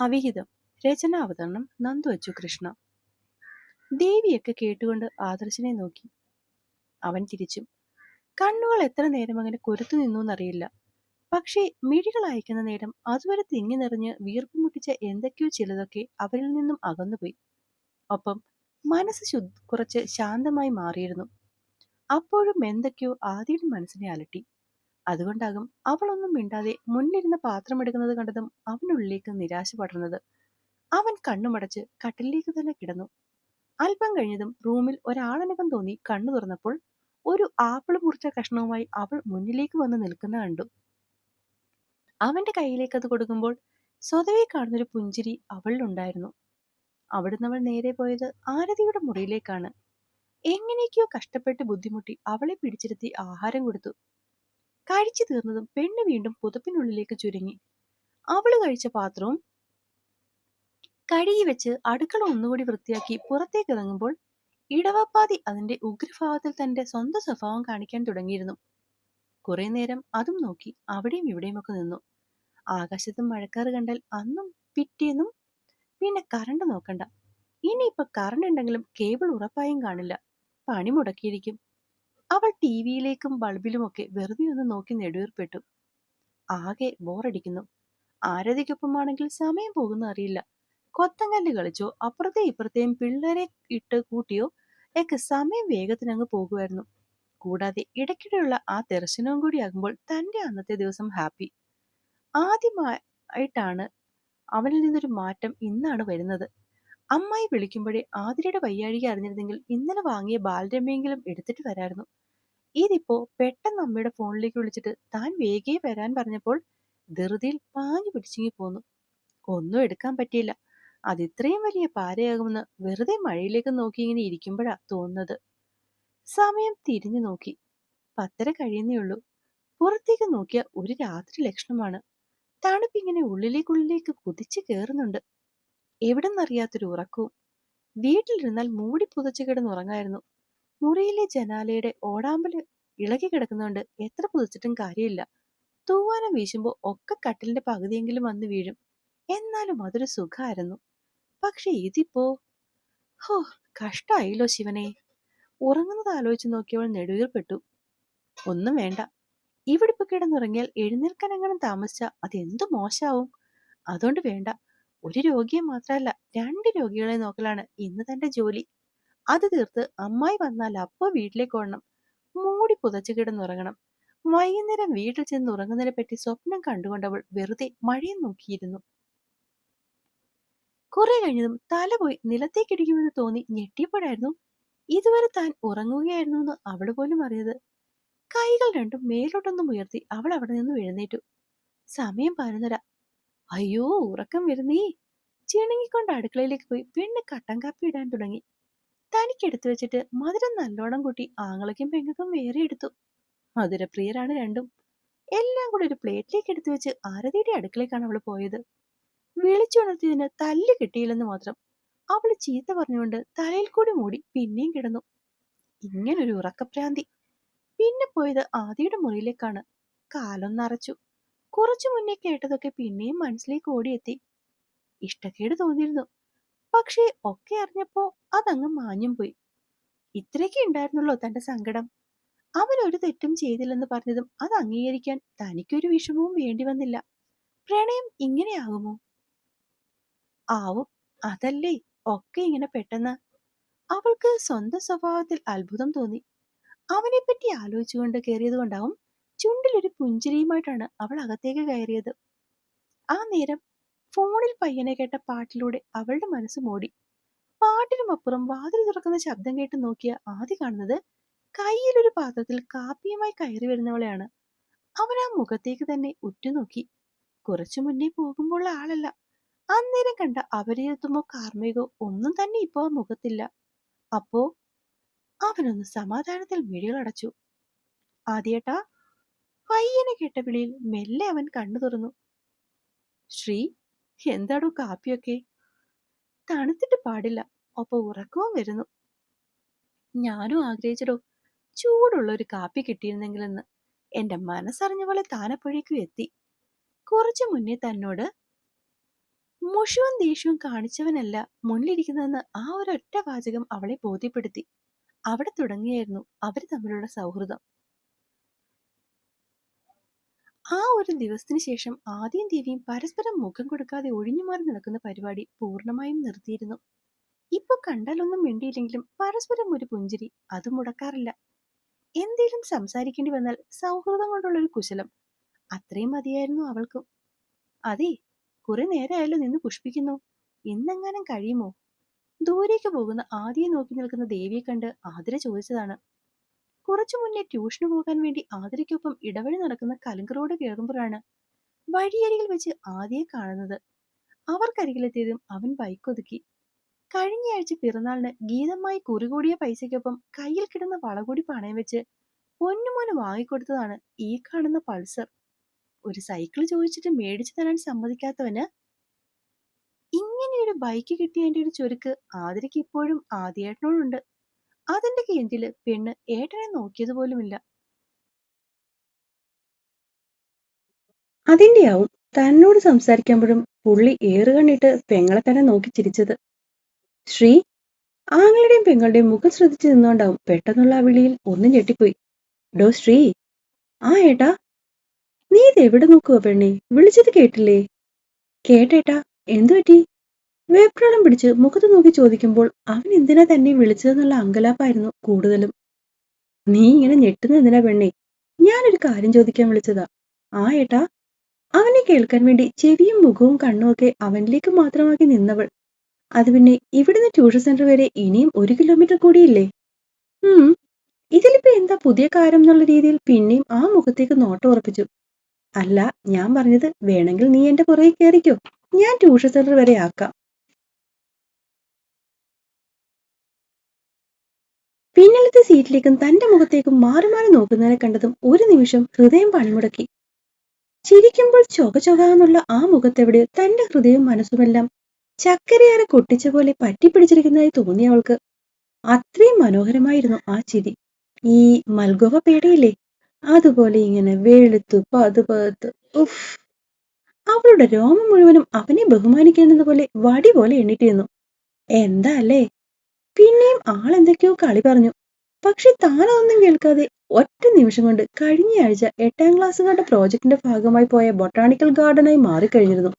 അവിഹിതം രചനാവതരണം നന്ദു അച്ചു കൃഷ്ണ. ദേവിയൊക്കെ കേട്ടുകൊണ്ട് ആദർശിനെ നോക്കി. അവൻ തിരിച്ചും കണ്ണുകൾ എത്ര നേരം അങ്ങനെ കൊരുത്തു നിന്നു എന്നറിയില്ല പക്ഷേ മിഴികൾ അയക്കുന്ന നേരം അതുവരെ തിങ്ങി നിറഞ്ഞ് വീർപ്പ് മുട്ടിച്ച എന്തൊക്കെയോ ചിലതൊക്കെ അവരിൽ നിന്നും അകന്നുപോയി. ഒപ്പം മനസ്സ് ശുദ്ധ കുറച്ച് ശാന്തമായി മാറിയിരുന്നു. അപ്പോഴും എന്തൊക്കെയോ ആദ്യയുടെ മനസ്സിനെ അലട്ടി. അതുകൊണ്ടാകും അവളൊന്നും മിണ്ടാതെ മുന്നിലിരുന്ന പാത്രം എടുക്കുന്നത് കണ്ടതും അവനുള്ളിലേക്ക് നിരാശ പടർന്നത് അവൻ കണ്ണുമടച്ച് കട്ടിലേക്ക് തന്നെ കിടന്നു. അല്പം കഴിഞ്ഞതും റൂമിൽ ഒരാളനകം തോന്നി കണ്ണു തുറന്നപ്പോൾ ഒരു ആപ്പിൾ മുറിച്ച കഷ്ണവുമായി അവൾ മുന്നിലേക്ക് വന്ന് നിൽക്കുന്ന കണ്ടു. അവന്റെ കയ്യിലേക്ക് അത് കൊടുക്കുമ്പോൾ സ്വതവേ കാണുന്നൊരു പുഞ്ചിരി അവളിലുണ്ടായിരുന്നു. അവിടുന്ന് അവൾ നേരെ പോയത് ആരതിയുടെ മുറിയിലേക്കാണ്. എങ്ങനെയൊക്കെയോ കഷ്ടപ്പെട്ട് ബുദ്ധിമുട്ടി അവളെ പിടിച്ചിരുത്തി ആഹാരം കൊടുത്തു. കഴിച്ചു തീർന്നതും പെണ്ണ് വീണ്ടും പുതപ്പിനുള്ളിലേക്ക് ചുരുങ്ങി. അവൾ കഴിച്ച പാത്രവും കഴുകി വെച്ച് അടുക്കള ഒന്നുകൂടി വൃത്തിയാക്കി പുറത്തേക്ക് ഇറങ്ങുമ്പോൾ ഇടവപ്പാതി അതിന്റെ ഉഗ്രഭാവത്തിൽ തന്റെ സ്വന്തം സ്വഭാവം കാണിക്കാൻ തുടങ്ങിയിരുന്നു. കുറെ നേരം അതും നോക്കി അവിടെയും ഇവിടെയും ഒക്കെ നിന്നു. ആകാശത്തും മഴക്കാറ് കണ്ടാൽ അന്നും പിറ്റേന്നും പിന്നെ കറണ്ട് നോക്കണ്ട. ഇനിയിപ്പൊ കറണ്ട് ഉണ്ടെങ്കിലും കേബിൾ ഉറപ്പായും കാണില്ല. പണി മുടക്കിയിരിക്കും. അവൾ ടി വിയിലേക്കും ബൾബിലുമൊക്കെ വെറുതെ ഒന്ന് നോക്കി നെടുവീർപ്പെട്ടു. ആകെ ബോറടിക്കുന്നു. ആരതിക്കൊപ്പമാണെങ്കിൽ സമയം പോകുന്ന അറിയില്ല. കൊത്തങ്കല്ല് കളിച്ചോ അപ്പുറത്തെ ഇപ്പുറത്തെയും പിള്ളേരെ ഇട്ട് കൂട്ടിയോ ഒക്കെ സമയം വേഗത്തിനങ്ങ് പോകുമായിരുന്നു. കൂടാതെ ഇടയ്ക്കിടെയുള്ള ആ ദർശനവും കൂടി ആകുമ്പോൾ തന്റെ അന്നത്തെ ദിവസം ഹാപ്പി. ആദ്യമായിട്ടാണ് അവനിൽ നിന്നൊരു മാറ്റം ഇന്നാണ് വരുന്നത്. അമ്മായി വിളിക്കുമ്പോഴേ ആതിരയുടെ വയ്യാഴിക അറിഞ്ഞിരുന്നെങ്കിൽ ഇന്നലെ വാങ്ങിയ ബാലരമയെങ്കിലും എടുത്തിട്ട് വരായിരുന്നു. ഇതിപ്പോ പെട്ടെന്ന് അമ്മയുടെ ഫോണിലേക്ക് വിളിച്ചിട്ട് താൻ വേഗേ വരാൻ പറഞ്ഞപ്പോൾ ധൃതിയിൽ പാഞ്ഞു പിടിച്ചിങ്ങി പോന്നു. ഒന്നും എടുക്കാൻ പറ്റിയില്ല. അത് ഇത്രയും വലിയ പാരയാകുമെന്ന് വെറുതെ മഴയിലേക്ക് നോക്കി ഇങ്ങനെ ഇരിക്കുമ്പോഴാ തോന്നുന്നത്. സമയം തിരിഞ്ഞു നോക്കി. പത്തര കഴിയുന്നേ ഉള്ളൂ. പുറത്തേക്ക് നോക്കിയ ഒരു രാത്രി ലക്ഷണമാണ്. തണുപ്പിങ്ങനെ ഉള്ളിലേക്കുള്ളിലേക്ക് കുതിച്ചു കയറുന്നുണ്ട് എവിടെന്നറിയാത്തൊരു ഉറക്കവും. വീട്ടിലിരുന്നാൽ മൂടി പുതച്ചു കിടന്നുറങ്ങായിരുന്നു. മുറിയിലെ ജനാലയുടെ ഓടാമ്പൽ ഇളകി കിടക്കുന്നതുകൊണ്ട് എത്ര പുതിച്ചിട്ടും കാര്യമില്ല. തൂവാനം വീശുമ്പോൾ ഒക്കെ കട്ടിലിന്റെ പകുതിയെങ്കിലും വന്ന് വീഴും. എന്നാലും അതൊരു സുഖമായിരുന്നു പക്ഷെ ഇതിപ്പോ ഹോ കഷ്ടായില്ലോ ശിവനെ. ഉറങ്ങുന്നത് ആലോചിച്ച് നോക്കിയവൾ നെടുവീർപ്പെട്ടു. ഒന്നും വേണ്ട. ഇവിടെ ഇപ്പൊ കിടന്നുറങ്ങിയാൽ എഴുന്നേൽക്കാനെങ്ങനെ താമസിച്ച അത് എന്തു മോശാവും? അതുകൊണ്ട് വേണ്ട. ഒരു രോഗിയെ മാത്രമല്ല രണ്ട് രോഗികളെ നോക്കലാണ് ഇന്ന് തന്റെ ജോലി. അത് തീർത്ത് അമ്മായി വന്നാൽ അപ്പോ വീട്ടിലേക്ക് ഓടണം. മൂടി പുതച്ചു കിടന്നുറങ്ങണം. വൈകുന്നേരം വീട്ടിൽ ചെന്ന് ഉറങ്ങുന്നതിനെ പറ്റി സ്വപ്നം കണ്ടുകൊണ്ടവൾ വെറുതെ മഴയെ നോക്കിയിരുന്നു. കുറെ കഴിഞ്ഞതും തല പോയി നിലത്തേക്കിടിക്കുമെന്ന് തോന്നി ഞെട്ടിയപ്പോഴായിരുന്നു ഇതുവരെ താൻ ഉറങ്ങുകയായിരുന്നു എന്ന് അവൾ പോലും അറിയത് കൈകൾ രണ്ടും മേലോട്ടൊന്നും ഉയർത്തി അവൾ അവിടെ നിന്ന് എഴുന്നേറ്റു. സമയം പതിനൊന്നര. അയ്യോ ഉറക്കം വരുന്നേ. ചിണുങ്ങിക്കൊണ്ട് അടുക്കളയിലേക്ക് പോയി പിന്നെ കട്ടൻ കാപ്പി ഇടാൻ തുടങ്ങി. തനിക്കെടുത്തു വെച്ചിട്ട് മധുരം നല്ലോണം കൂട്ടി ആങ്ങളയ്ക്കും പെങ്ങൾക്കും വേറെ എടുത്തു. മധുരപ്രിയരാണ് രണ്ടും. എല്ലാം കൂടി ഒരു പ്ലേറ്റിലേക്ക് എടുത്തു വെച്ച് ആരതിയുടെ അടുക്കളേക്കാണ് അവൾ പോയത്. വിളിച്ചുണർത്തിയതിന് തല്ല് കിട്ടിയില്ലെന്ന് മാത്രം അവൾ ചീത്ത പറഞ്ഞുകൊണ്ട് തലയിൽ കൂടി മൂടി പിന്നെയും കിടന്നു. ഇങ്ങനൊരു ഉറക്കപ്രാന്തി പിന്നെ പോയത് ആദിയുടെ മുറിയിലേക്കാണ്. കാലം നിറച്ചു കുറച്ചു മുന്നേ കേട്ടതൊക്കെ പിന്നെയും മനസ്സിലേക്ക് ഓടിയെത്തി. ഇഷ്ടക്കേട് തോന്നിയിരുന്നു. പക്ഷേ ഒക്കെ അറിഞ്ഞപ്പോ അതങ്ങ് മാഞ്ഞും പോയി ഇത്രയൊക്കെ ഉണ്ടായിരുന്നുള്ളൂ തന്റെ സങ്കടം. അവൻ ഒരു തെറ്റും ചെയ്തില്ലെന്ന് പറഞ്ഞതും അത് അംഗീകരിക്കാൻ തനിക്കൊരു വിഷമവും വേണ്ടി വന്നില്ല. പ്രണയം ഇങ്ങനെയാകുമോ? ആവും. അതല്ലേ ഒക്കെ ഇങ്ങനെ പെട്ടെന്ന്. അവൾക്ക് സ്വന്തം സ്വഭാവത്തിൽ അത്ഭുതം തോന്നി. അവനെപ്പറ്റി ആലോചിച്ചുകൊണ്ട് കയറിയത് കൊണ്ടാവും ചുണ്ടിലൊരു പുഞ്ചിരിയുമായിട്ടാണ് അവൾ അകത്തേക്ക് കയറിയത്. ആ നേരം ഫോണിൽ പയ്യനെ കേട്ട പാട്ടിലൂടെ അവളുടെ മനസ്സ് മൂടി. പാട്ടിനുമപ്പുറം വാതിൽ തുറക്കുന്ന ശബ്ദം കേട്ട് നോക്കിയ ആദ്യ കാണുന്നത് കയ്യിലൊരു പാത്രത്തിൽ കാപ്പിയുമായി കയറി വരുന്നവളെയാണ്. അവൻ ആ മുഖത്തേക്ക് തന്നെ ഉറ്റുനോക്കി. കുറച്ചു മുന്നേ പോകുമ്പോൾ ആളല്ല. അന്നേരം കണ്ട അപരിചിതമോ കാർമികോ ഒന്നും തന്നെ ഇപ്പോ ആ മുഖത്തില്ല. അപ്പോ അവനൊന്ന് സമാധാനത്തിൽ മിഴികളടച്ചു ആദ്യേട്ടാ? പയ്യനെ കേട്ട വിളിയിൽ മെല്ലെ അവൻ കണ്ണു തുറന്നു. ശ്രീ എന്താടോ കാപ്പിയൊക്കെ? തണുത്തിട്ട് പാടില്ല. ഒപ്പം ഉറക്കവും വരുന്നു. ഞാനും ആഗ്രഹിച്ചടോ ചൂടുള്ള ഒരു കാപ്പി കിട്ടിയിരുന്നെങ്കിലെന്ന്. എന്റെ മനസ്സറിഞ്ഞ പോലെ താനപ്പോഴേക്കും എത്തി. കുറച്ചു മുന്നേ തന്നോട് മുഷുവും ദേഷ്യവും കാണിച്ചവനല്ല മുന്നിലിരിക്കുന്നതെന്ന് ആ ഒരൊറ്റ വാചകം അവളെ ബോധ്യപ്പെടുത്തി. അവിടെ തുടങ്ങിയായിരുന്നു അവർ തമ്മിലുള്ള സൗഹൃദം. ആ ഒരു ദിവസത്തിന് ശേഷം ആദ്യം ദേവിയും പരസ്പരം മുഖം കൊടുക്കാതെ ഒഴിഞ്ഞു മാറി നടക്കുന്ന പരിപാടി പൂർണമായും നിർത്തിയിരുന്നു. ഇപ്പൊ കണ്ടാലൊന്നും വേണ്ടിയില്ലെങ്കിലും പരസ്പരം ഒരു പുഞ്ചിരി അത് മുടക്കാറില്ല. എന്തേലും സംസാരിക്കേണ്ടി വന്നാൽ സൗഹൃദം കൊണ്ടുള്ള ഒരു കുശലം. അത്രയും മതിയായിരുന്നു അവൾക്കും. അതെ കുറെ നേരമായല്ലോ നിന്ന് പുഷ്പിക്കുന്നു. ഇന്നെങ്ങാനും കഴിയുമോ? ദൂരേക്ക് പോകുന്ന ആദ്യം നോക്കി നിൽക്കുന്ന ദേവിയെ കണ്ട് ആതിര ചോദിച്ചതാണ്. കുറച്ചു മുന്നേ ട്യൂഷന് പോകാൻ വേണ്ടി ആതിരയ്ക്കൊപ്പം ഇടവഴി നടക്കുന്ന കലുങ്ക് റോഡ് കയറുമ്പോഴാണ് വഴിയരികിൽ വെച്ച് ആദ്യയെ കാണുന്നത്. അവർക്കരികിലെത്തിയതും അവൻ ബൈക്കൊതുക്കി കഴിഞ്ഞയാഴ്ച പിറന്നാളിന് ഗീതമായി കുറികൂടിയ പൈസയ്ക്കൊപ്പം കയ്യിൽ കിടന്ന വളകൂടി പണയം വെച്ച് പൊന്നുമോന് വാങ്ങിക്കൊടുത്തതാണ് ഈ കാണുന്ന പൾസർ. ഒരു സൈക്കിൾ ചോദിച്ചിട്ട് മേടിച്ചു തരാൻ സമ്മതിക്കാത്തവന് ഇങ്ങനെയൊരു ബൈക്ക് കിട്ടിയതിന്റെ ഒരു ചുരുക്ക് ആതിരയ്ക്ക് ഇപ്പോഴും ആദ്യേട്ടനോടുണ്ട്. അതിന്റെ കേന്ദ്രിൽ പെണ്ണ് ഏട്ടനെ നോക്കിയത് പോലുമില്ല. അതിന്റെയാവും തന്നോട് സംസാരിക്കുമ്പോഴും പുള്ളി ഏറുകണ്ണിട്ട് പെങ്ങളെ തന്നെ നോക്കി ചിരിച്ചത്. ശ്രീ ആങ്ങളുടെയും പെങ്ങളുടെയും മുഖം ശ്രദ്ധിച്ചു നിന്നുകൊണ്ടാവും പെട്ടെന്നുള്ള ആ വിളിയിൽ ഒന്നും ഞെട്ടിപ്പോയി. ഡോ ശ്രീ ആ ഏട്ടാ നീ ഇത് എവിടെ നോക്കുക പെണ്ണെ? വിളിച്ചത് കേട്ടില്ലേ? കേട്ടേട്ടാ എന്തു പറ്റി വേപ്രാളം പിടിച്ച് മുഖത്ത് നോക്കി ചോദിക്കുമ്പോൾ അവൻ എന്തിനാ തന്നെ വിളിച്ചതെന്നുള്ള അങ്കലാപ്പായിരുന്നു കൂടുതലും. നീ ഇങ്ങനെ ഞെട്ടുന്ന എന്തിനാ പെണ്ണെ? ഞാനൊരു കാര്യം ചോദിക്കാൻ വിളിച്ചതാ. ആ ഏട്ടാ അവനെ കേൾക്കാൻ വേണ്ടി ചെവിയും മുഖവും കണ്ണുമൊക്കെ അവനിലേക്ക് മാത്രമാക്കി നിന്നവൾ. അത് പിന്നെ ഇവിടുന്ന് ട്യൂഷൻ സെന്റർ വരെ ഇനിയും ഒരു കിലോമീറ്റർ കൂടിയില്ലേ? ഉം. ഇതിലിപ്പോ എന്താ പുതിയ കാര്യം എന്നുള്ള രീതിയിൽ പിന്നെയും ആ മുഖത്തേക്ക് നോട്ടം ഉറപ്പിച്ചു. അല്ല ഞാൻ പറഞ്ഞത് വേണമെങ്കിൽ നീ എന്റെ പുറകെ കയറിക്കോ ഞാൻ ട്യൂഷൻ സെന്റർ വരെ ആക്കാം. പിന്നിലത്തെ സീറ്റിലേക്കും തന്റെ മുഖത്തേക്കും മാറി മാറി നോക്കുന്നതിനെ കണ്ടതും ഒരു നിമിഷം ഹൃദയം പണിമുടക്കി. ചിരിക്കുമ്പോൾ ചൊക ചൊകാന്നുള്ള ആ മുഖത്തെവിടെ തന്റെ ഹൃദയവും മനസ്സുമെല്ലാം ചക്കരയേറെ കൊട്ടിച്ച പോലെ പറ്റിപ്പിടിച്ചിരിക്കുന്നതായി തോന്നിയ അവൾക്ക് അത്രയും മനോഹരമായിരുന്നു ആ ചിരി. ഈ മൽഗോവ പേടയില്ലേ? അതുപോലെ ഇങ്ങനെ വെളുത്തു പതുപത്ത് ഉഫ്. അവളുടെ രോമം മുഴുവനും അവനെ ബഹുമാനിക്കുന്നത് പോലെ വടി പോലെ എണ്ണിട്ടിരുന്നു. എന്താ അല്ലേ? പിന്നെയും ആളെന്തൊക്കെയോ കളി പറഞ്ഞു. പക്ഷെ താനതൊന്നും കേൾക്കാതെ ഒറ്റ നിമിഷം കൊണ്ട് കഴിഞ്ഞയാഴ്ച എട്ടാം ക്ലാസ്സുകാരുടെ പ്രോജക്റ്റിന്റെ ഭാഗമായി പോയ ബൊട്ടാണിക്കൽ ഗാർഡനായി മാറിക്കഴിഞ്ഞിരുന്നു.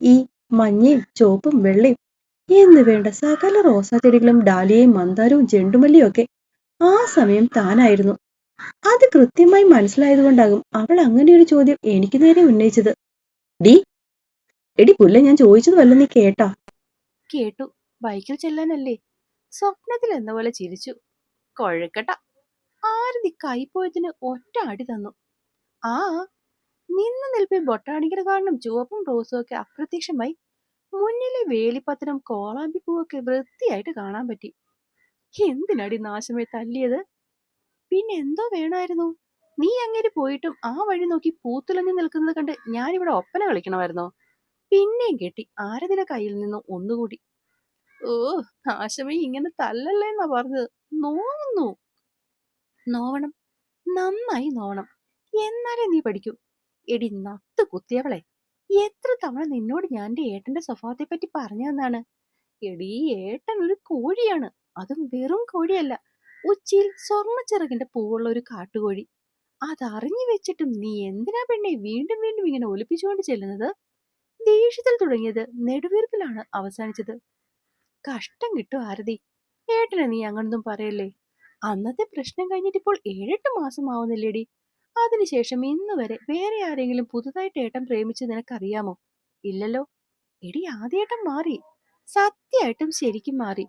ഈ മഞ്ഞയും ചുവപ്പും വെള്ളയും എന്ന് വേണ്ട സകല റോസാ ചെടികളും ഡാലിയയും മന്ദാരവും ചെണ്ടുമല്ലിയും ഒക്കെ ആ സമയം താനായിരുന്നു. അത് കൃത്യമായി മനസ്സിലായതുകൊണ്ടാകും അവൾ അങ്ങനെ ഒരു ചോദ്യം എനിക്ക് നേരെ ഉന്നയിച്ചത്. ഡി എടി പുല്ല ഞാൻ ചോദിച്ചതുമല്ല നീ കേട്ടാ? കേട്ടു. ബൈക്കിൽ ചെല്ലാനല്ലേ. സ്വപ്നത്തിൽ എന്ന പോലെ ചിരിച്ചു. കൊഴക്കട്ട ആരതി കൈപ്പോയതിന് ഒറ്റ അടി തന്നു? ആ നിന്ന് നിൽപ്പിൽ ബൊട്ടാണിക്കൽ കാരണം ചുവപ്പും റോസും ഒക്കെ അപ്രത്യക്ഷമായി മുന്നിലെ വേലിപ്പത്തനും കോളാമ്പി പൂവൊക്കെ വൃത്തിയായിട്ട് കാണാൻ പറ്റി. എന്തിനടി നാശമേ തല്ലിയത്? പിന്നെ എന്തോ വേണമായിരുന്നു നീ അങ്ങനെ പോയിട്ടും ആ വഴി നോക്കി പൂത്തുലഞ്ഞു നിൽക്കുന്നത് കണ്ട് ഞാനിവിടെ ഒപ്പന കളിക്കണമായിരുന്നോ. പിന്നെയും കെട്ടി ആരതിയുടെ കയ്യിൽ നിന്നും ഒന്നുകൂടി ഓ ആശമി ഇങ്ങനെ തല്ലല്ലേ എന്നാ പറഞ്ഞത്. നോവുന്നു. നോവണം. നന്നായി നോവണം. എന്നാലേ നീ പഠിക്കൂ. എടി നത്ത് കുത്തിയവളെ. എത്ര തവണ നിന്നോട് ഞാൻ എന്റെ ഏട്ടന്റെ സ്വഭാവത്തെ പറ്റി പറഞ്ഞതെന്നാണ്. എടി ഏട്ടൻ ഒരു കോഴിയാണ്. അതും വെറും കോഴിയല്ല. ഉച്ചയിൽ സ്വർണച്ചിറകിന്റെ പൂവുള്ള ഒരു കാട്ടുകോഴി. അതറിഞ്ഞു വെച്ചിട്ടും നീ എന്തിനാ പെണ്ണെ വീണ്ടും വീണ്ടും ഇങ്ങനെ ഒലിപ്പിച്ചുകൊണ്ട് ചെല്ലുന്നത്? ദേഷ്യത്തിൽ തുടങ്ങിയത് നെടുവീർപ്പിലാണ് അവസാനിച്ചത്. കഷ്ടം കിട്ടും ആരതി. ഏട്ടനെ നീ അങ്ങനൊന്നും പറയല്ലേ? അന്നത്തെ പ്രശ്നം കഴിഞ്ഞിട്ട് ഇപ്പോൾ ഏഴെട്ട് മാസം ആവുന്നില്ലേടി. അതിനുശേഷം ഇന്ന് വരെ വേറെ ആരെങ്കിലും പുതുതായിട്ട് ഏട്ടൻ പ്രേമിച്ച് നിനക്കറിയാമോ? ഇല്ലല്ലോ. എടി ആദ്യേട്ടൻ മാറി. സത്യമായിട്ടും ശരിക്കും മാറി.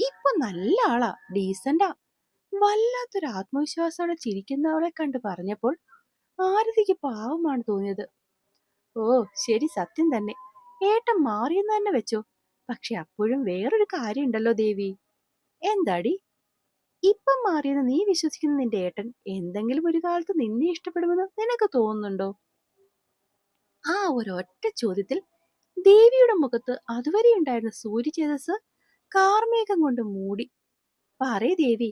ഇപ്പൊ നല്ല ആളാ ഡീസന്റാ. വല്ലാത്തൊരു ആത്മവിശ്വാസത്തോടെ ചിരിക്കുന്നവളെ കണ്ട് പറഞ്ഞപ്പോൾ ആരതിക്ക് പാവമാണ് തോന്നിയത്. ഓ ശരി സത്യം തന്നെ. ഏട്ടൻ മാറിയെന്ന് തന്നെ വെച്ചോ. പക്ഷെ അപ്പോഴും വേറൊരു കാര്യമുണ്ടല്ലോ ദേവി. എന്താടി? ഇപ്പം മാറിയത് നീ വിശ്വസിക്കുന്ന നിന്റെ ഏട്ടൻ എന്തെങ്കിലും ഒരു കാലത്ത് നിന്നെ ഇഷ്ടപ്പെടുമെന്ന് നിനക്ക് തോന്നുന്നുണ്ടോ? ആ ഒരൊറ്റ ചോദ്യത്തിൽ ദേവിയുടെ മുഖത്ത് അതുവരെ ഉണ്ടായിരുന്ന സൂര്യചേതസ് കാർമേഘം കൊണ്ട് മൂടി. പറയേ ദേവി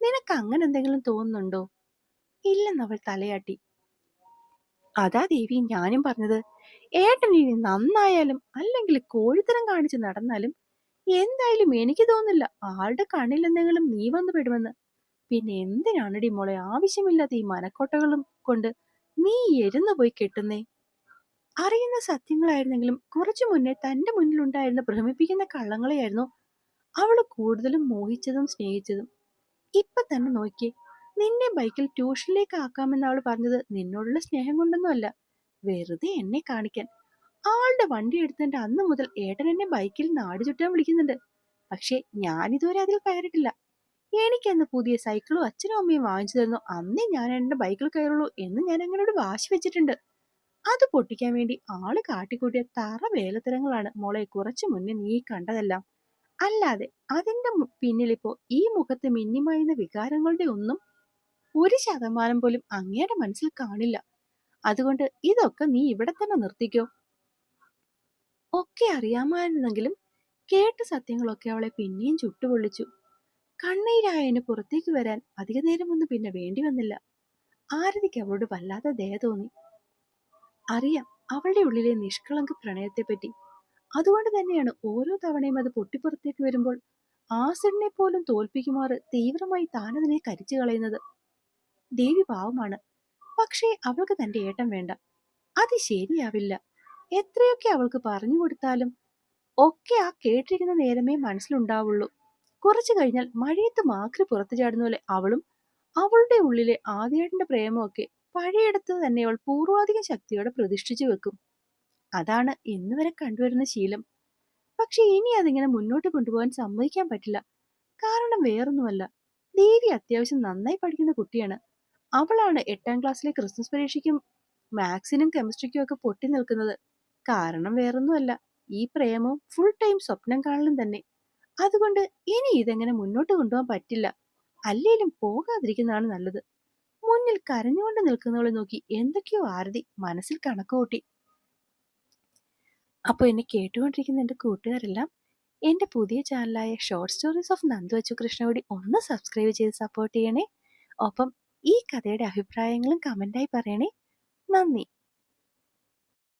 നിനക്ക് അങ്ങനെ എന്തെങ്കിലും തോന്നുന്നുണ്ടോ? ഇല്ലെന്നവൾ തലയാട്ടി. അതാ ദേവി ഞാനും പറഞ്ഞത്. ഏട്ടൻ ഇനി നന്നായാലും അല്ലെങ്കിൽ കോഴിത്തരം കാണിച്ച് നടന്നാലും എന്തായാലും എനിക്ക് തോന്നില്ല ആളുടെ കണ്ണിൽ എന്തെങ്കിലും നീ വന്നു പെടുമെന്ന്. പിന്നെ എന്തിനാണടി മോളെ ആവശ്യമില്ലാത്ത ഈ മനക്കോട്ടകളും കൊണ്ട് നീ എരുന്നു പോയി കെട്ടുന്നേ? അറിയുന്ന സത്യങ്ങളായിരുന്നെങ്കിലും കുറച്ചു മുന്നേ തന്റെ മുന്നിലുണ്ടായിരുന്ന ഭ്രമിപ്പിക്കുന്ന കള്ളങ്ങളെയായിരുന്നു അവൾ കൂടുതലും മോഹിച്ചതും സ്നേഹിച്ചതും. ഇപ്പൊ തന്നെ നോക്കി നിന്നെ ബൈക്കിൽ ട്യൂഷനിലേക്ക് ആക്കാമെന്ന് അവൾ പറഞ്ഞത് നിന്നോടുള്ള സ്നേഹം കൊണ്ടൊന്നുമല്ല. വെറുതെ എന്നെ കാണിക്കാൻ. ആളുടെ വണ്ടി എടുത്തതിന്റെ അന്ന് മുതൽ ഏട്ടൻ എന്നെ ബൈക്കിൽ നാട് ചുറ്റാൻ വിളിക്കുന്നുണ്ട്. പക്ഷേ ഇതുവരെ അതിൽ കയറിയിട്ടില്ല. എനിക്കന്ന് പുതിയ സൈക്കിളും അച്ഛനും അമ്മയും വാങ്ങിച്ചു തരുന്നു. അന്നേ ഞാൻ എന്റെ ബൈക്കിൽ കയറുള്ളൂ എന്ന് ഞാൻ അങ്ങനോട് വാശി വെച്ചിട്ടുണ്ട്. അത് പൊട്ടിക്കാൻ വേണ്ടി ആൾ കാട്ടിക്കൂട്ടിയ തറ വേലത്തരങ്ങളാണ് മോളെ കുറച്ചു മുന്നേ നീ കണ്ടതെല്ലാം. അല്ലാതെ അതിന്റെ പിന്നിലിപ്പോ ഈ മുഖത്ത് മിന്നിമായുന്ന വികാരങ്ങളുടെ ഒന്നും ഒരു ശതമാനം പോലും അങ്ങയുടെ മനസ്സിൽ കാണില്ല. അതുകൊണ്ട് ഇതൊക്കെ നീ ഇവിടെ തന്നെ നിർത്തിക്കോ? ഒക്കെ അറിയാമായിരുന്നെങ്കിലും കേട്ട സത്യങ്ങളൊക്കെ അവളെ പിന്നെയും ചുട്ടുപൊള്ളിച്ചു. കണ്ണീരായന് പുറത്തേക്ക് വരാൻ അധിക നേരമൊന്നും പിന്നെ വേണ്ടി വന്നില്ല. ആരതിക്ക് അവളോട് വല്ലാതെ ദയ തോന്നി. അറിയാം അവളുടെ ഉള്ളിലെ നിഷ്കളങ്ക പ്രണയത്തെ പറ്റി അതുകൊണ്ട് തന്നെയാണ് ഓരോ തവണയും അത് പൊട്ടിപ്പുറത്തേക്ക് വരുമ്പോൾ ആസിഡിനെ പോലും തോൽപ്പിക്കുമാറ് തീവ്രമായി താനതിനെ കരിച്ചു കളയുന്നത്. ദേവി പാവമാണ്. പക്ഷേ അവൾക്ക് തന്റെ ഏട്ടം വേണ്ട. അത് ശരിയാവില്ല. എത്രയൊക്കെ അവൾക്ക് പറഞ്ഞു കൊടുത്താലും ഒക്കെ ആ കേട്ടിരിക്കുന്ന നേരമേ മനസ്സിലുണ്ടാവുള്ളൂ. കുറച്ചു കഴിഞ്ഞാൽ മഴയത്ത് മാക്രി പുറത്തു ചാടുന്ന പോലെ അവളും അവളുടെ ഉള്ളിലെ ആദ്യേട്ടന്റെ പ്രേമമൊക്കെ പഴയയിടത്ത് തന്നെ അവൾ പൂർവാധിക ശക്തിയോടെ പ്രതിഷ്ഠിച്ചു വെക്കും. അതാണ് ഇന്ന് വരെ കണ്ടുവരുന്ന ശീലം. പക്ഷെ ഇനി അതിങ്ങനെ മുന്നോട്ട് കൊണ്ടുപോകാൻ സമ്മതിക്കാൻ പറ്റില്ല. കാരണം വേറൊന്നുമല്ല. ദേവി അത്യാവശ്യം നന്നായി പഠിക്കുന്ന കുട്ടിയാണ്. അവളാണ് എട്ടാം ക്ലാസ്സിലെ ക്രിസ്മസ് പരീക്ഷയ്ക്കും മാത്സിനും കെമിസ്ട്രിക്കും ഒക്കെ പൊട്ടി നിൽക്കുന്നത്. കാരണം വേറൊന്നുമല്ല ഈ പ്രേമവും ഫുൾ ടൈം സ്വപ്നം കാണലും തന്നെ. അതുകൊണ്ട് ഇനി ഇതെങ്ങനെ മുന്നോട്ട് കൊണ്ടുപോകാൻ പറ്റില്ല. അല്ലേലും പോകാതിരിക്കുന്നതാണ് നല്ലത്. മുന്നിൽ കരഞ്ഞുകൊണ്ട് നിൽക്കുന്നവളെ നോക്കി എന്തൊക്കെയോ ആരതി മനസ്സിൽ കണക്കുകൂട്ടി അപ്പോൾ എന്നെ കേട്ടുകൊണ്ടിരിക്കുന്ന എന്റെ കൂട്ടുകാരെല്ലാം എന്റെ പുതിയ ചാനലായ short stories of Nandu Achu കൃഷ്ണയോടി ഒന്ന് സബ്സ്ക്രൈബ് ചെയ്ത് സപ്പോർട്ട് ചെയ്യണേ. ഒപ്പം ഈ കഥയുടെ അഭിപ്രായങ്ങളും കമന്റായി പറയണേ. നന്ദി.